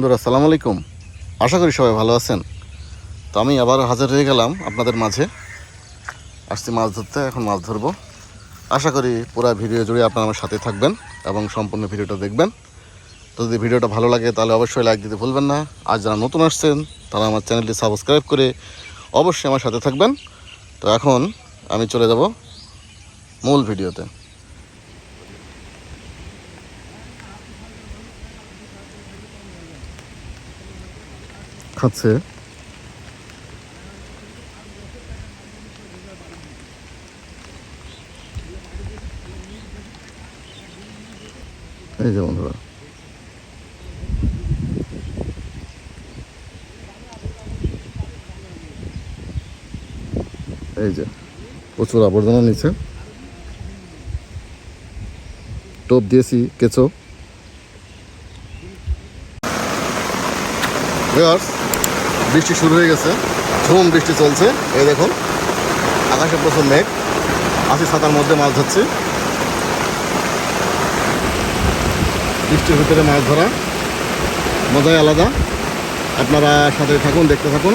বন্ধুরা, আসসালামু আলাইকুম। আশা করি সবাই ভালো আছেন। তো আমি আবার হাজির হয়ে গেলাম আপনাদের মাঝে। আসছি মাছ ধরতে, এখন মাছ ধরবো। আশা করি পুরো ভিডিও জুড়ে আপনারা আমার সাথে থাকবেন এবং সম্পূর্ণ ভিডিওটা দেখবেন। তো যদি ভিডিওটা ভালো লাগে, তাহলে অবশ্যই লাইক দিতে ভুলবেন না। আর যারা নতুন আসছেন, তারা আমার চ্যানেলটি সাবস্ক্রাইব করে অবশ্যই আমার সাথে থাকবেন। তো এখন আমি চলে যাব মূল ভিডিওতে। খাচ্ছে। এই যে বন্ধুরা। এই যে প্রচুর আবর্জনা নিচে। টোপ দিয়েছি কেঁচো। বৃষ্টি শুরু হয়ে গেছে। ঝুম বৃষ্টি চলছে। এই দেখুন, আকাশে প্রচুর মেঘ। আশি ছাতার মধ্যে মাছ ধরছি। বৃষ্টির ভিতরে মাছ ধরা মজাই আলাদা। আপনারা সাথে থাকুন, দেখতে থাকুন।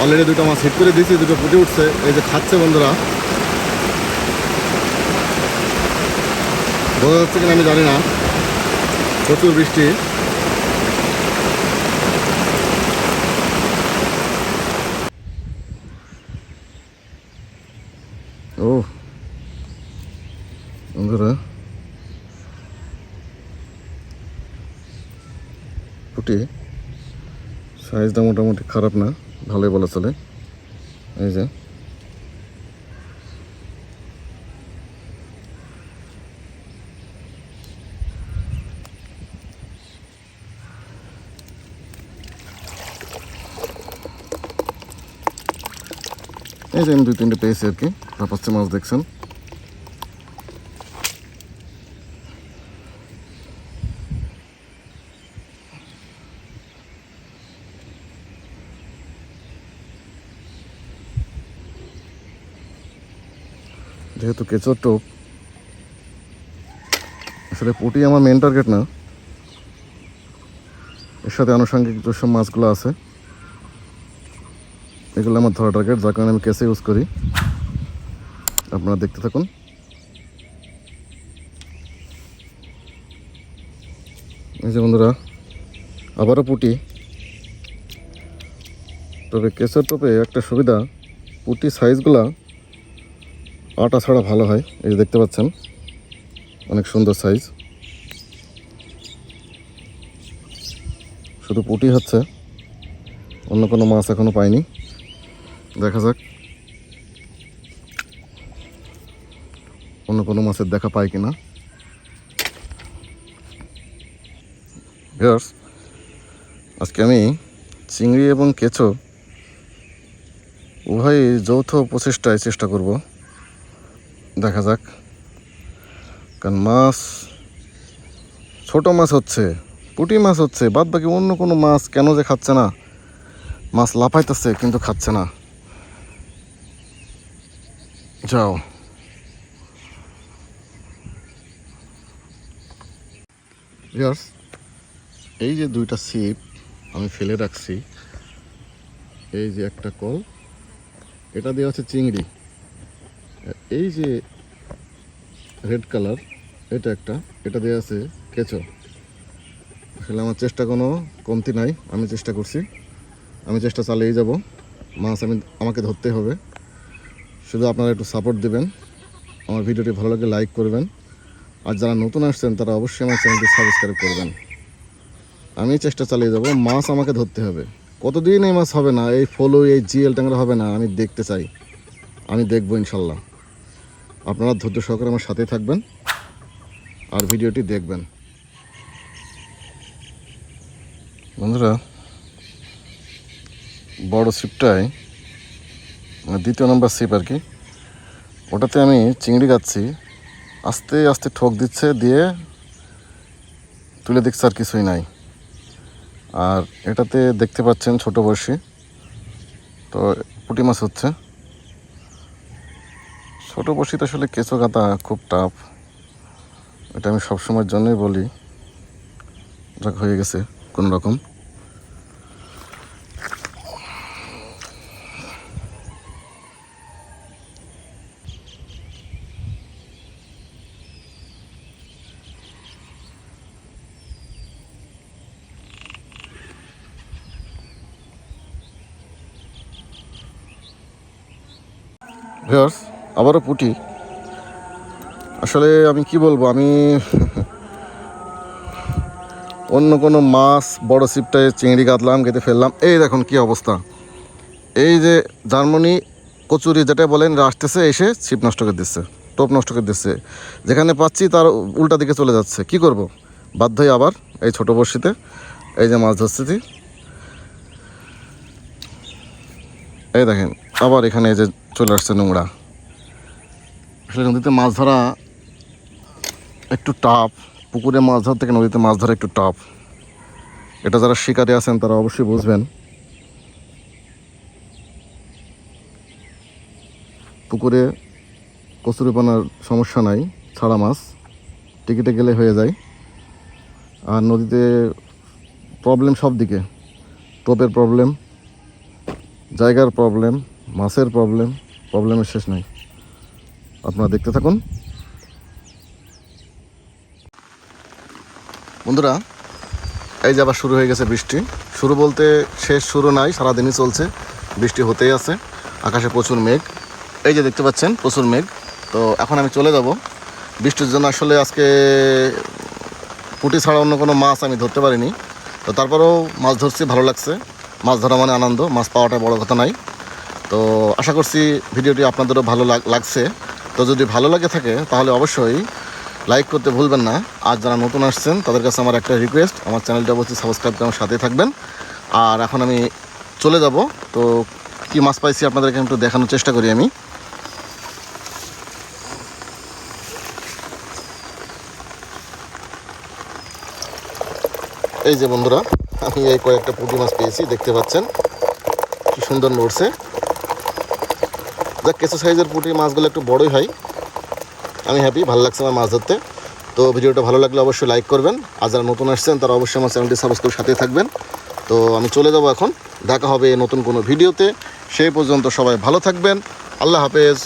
অলরেডি দুটো মাছ হিট করে দিয়েছি, দুটো ফুটে উঠছে। এই যে খাচ্ছে বন্ধুরা। বোঝা যাচ্ছে কিনা আমি জানি না। প্রচুর বৃষ্টি। ও। বন্ধুরা, পুটি সাইজটা মোটামুটি খারাপ না, ভালোই বলা চলে। এই যে। এই যে আমি দুই তিনটে পেয়েছি আর কি। পাঁচটা মাছ দেখছেন। যেহেতু কেঁচোর টোপ, আসলে পুটি আমার মেন টার্গেট না। এর সাথে আনুষঙ্গিক যেসব মাছগুলো আছে, এগুলো আমার ধরা টার্গেট যার কারণে আমি কেসে ইউজ করি। আপনারা দেখতে থাকুন। এই যে বন্ধুরা, আবারও পুটি। তবে কেসের টোপে একটা সুবিধা, পুটি সাইজগুলা আটা ছাড়া ভালো হয়। এই যে দেখতে পাচ্ছেন, অনেক সুন্দর সাইজ। শুধু পুটি হচ্ছে, অন্য কোনো মাছ এখনও পাইনি। দেখা যাক। কোনো মাছের দেখা পাই কিনা? ভিউয়ার্স আজকে আমি চিংড়ি এবং কেঁচো উভয় যৌথ প্রচেষ্টায় চেষ্টা করব। দেখা যাক। কারণ মাছ, ছোট মাছ হচ্ছে, পুঁটি মাছ হচ্ছে, বাদ বাকি অন্য কোনো মাছ কেন যে খাচ্ছে না? মাছ লাফাইতেছে কিন্তু খাচ্ছে না। যাও। ইয়ার্স এই যে দুইটা সিপ আমি ফেলে রাখছি, এই যে একটা কল, এটা দেওয়া হচ্ছে চিংড়ি। এই যে রেড কালার, এটা একটা, এটা দেওয়া আছে কেঁচো। আসলে আমার চেষ্টা কোনো কমতি নাই, আমি চেষ্টা করছি। আমি চেষ্টা চালিয়ে যাব, মাছ আমি, আমাকে ধরতে হবে। শুধু আপনারা একটু সাপোর্ট দেবেন, আমার ভিডিওটি ভালো লাগে লাইক করবেন। আর যারা নতুন আসছেন, তারা অবশ্যই আমার চ্যানেলটি সাবস্ক্রাইব করবেন। আমি চেষ্টা চালিয়ে যাব, মাছ আমাকে ধরতে হবে। কতদিন এই মাছ হবে না, এই ফলো, এই জিএল ট্যাংরা হবে না, আমি দেখতে চাই। আমি দেখব ইনশাল্লাহ। আপনারা ধৈর্য সহকারে আমার সাথে থাকবেন আর ভিডিওটি দেখবেন। বন্ধুরা, বড় সিপটায় মানে দ্বিতীয় নম্বর সিপ আর কি, ওটাতে আমি চিংড়ি গাচ্ছি আস্তে আস্তে ঠোক দিচ্ছে, দিয়ে তুলে দেখছে আর কিছুই নাই। আর এটাতে দেখতে পাচ্ছেন ছোট বয়সী তো পুঁটি মাছ হচ্ছে। ছোট বসিতে আসলে কেঁচো কাতা খুব টাফ এটা আমি সবসময়ের জন্যই বলি। যাক, হয়ে গেছে কোনো রকম ভিউয়ার্স, আবারও পুটি। আসলে আমি কি বলব, আমি অন্য কোনো মাছ, বড় ছিপটায় চিংড়ি কাটলাম কেটে ফেললাম। এই দেখুন কি অবস্থা। এই যে জার্মানি কচুরি যেটা বলেন আসতেছে, এসে ছিপ নষ্ট করে দিচ্ছে, টোপ নষ্ট করে দিচ্ছে। যেখানে পাচ্ছি, তার উল্টা দিকে চলে যাচ্ছে। কি করব? বাধ্য আবার এই ছোট বড়শিতে এই যে মাছ ধরতেছি। এই দেখেন, আবার এখানে যে চলে আসছে নোংরা। আসলে নদীতে মাছ ধরা একটু টাফ পুকুরে মাছ ধরা থেকে নদীতে মাছ ধরা একটু টাফ এটা যারা শিকারে আছেন, তারা অবশ্যই বুঝবেন। পুকুরে কচুরিপানার সমস্যা নাই, ছাড়া মাছ। টিকিটে গেলে হয়ে যায়। আর নদীতে প্রবলেম সব দিকে টোপের প্রবলেম জায়গার প্রবলেম মাছের প্রবলেম প্রবলেমের শেষ নাই। আপনারা দেখতে থাকুন। বন্ধুরা, এই যে আবার শুরু হয়ে গেছে বৃষ্টি। শুরু বলতে শেষ শুরু নাই, সারাদিনই চলছে। বৃষ্টি হতেই আছে। আকাশে প্রচুর মেঘ। এই যে দেখতে পাচ্ছেন, প্রচুর মেঘ। তো এখন আমি চলে যাব। বৃষ্টির জন্য আসলে আজকে পুঁটি ছাড়া অন্য কোনো মাছ আমি ধরতে পারিনি। তো তারপরেও মাছ ধরছি, ভালো লাগছে। মাছ ধরা মানে আনন্দ, মাছ পাওয়াটা বড় কথা নাই তো আশা করছি ভিডিওটি আপনাদেরও ভালো লাগ- লাগছে। তো যদি ভালো লাগে থাকে, তাহলে অবশ্যই লাইক করতে ভুলবেন না। আর যারা নতুন আসছেন, তাদের কাছে আমার একটা রিকোয়েস্ট আমার চ্যানেলটা অবশ্যই সাবস্ক্রাইব করে আমার সাথে থাকবেন। আর এখন আমি চলে যাব। তো কি মাছ পাইছি আপনাদেরকে একটু দেখানোর চেষ্টা করি আমি। এই যে বন্ধুরা আমি এই কয়েকটা পুঁটি মাছ পেয়েছি, দেখতে পাচ্ছেন। কি সুন্দর নড়ছে। যাক, কেঁচো সাইজের পুঁটি মাছগুলো একটু বড়ই হয়। আমি হ্যাপি ভালো লাগছে আমার মাছ ধরতে। তো ভিডিওটা ভালো লাগলে অবশ্যই লাইক করবেন। আর যারা নতুন আসছেন, তারা অবশ্যই আমার চ্যানেলটি সাবস্ক্রাইব সাথে থাকবেন। তো আমি চলে যাব এখন। দেখা হবে নতুন কোনো ভিডিওতে। সেই পর্যন্ত সবাই ভালো থাকবেন। আল্লাহ হাফেজ।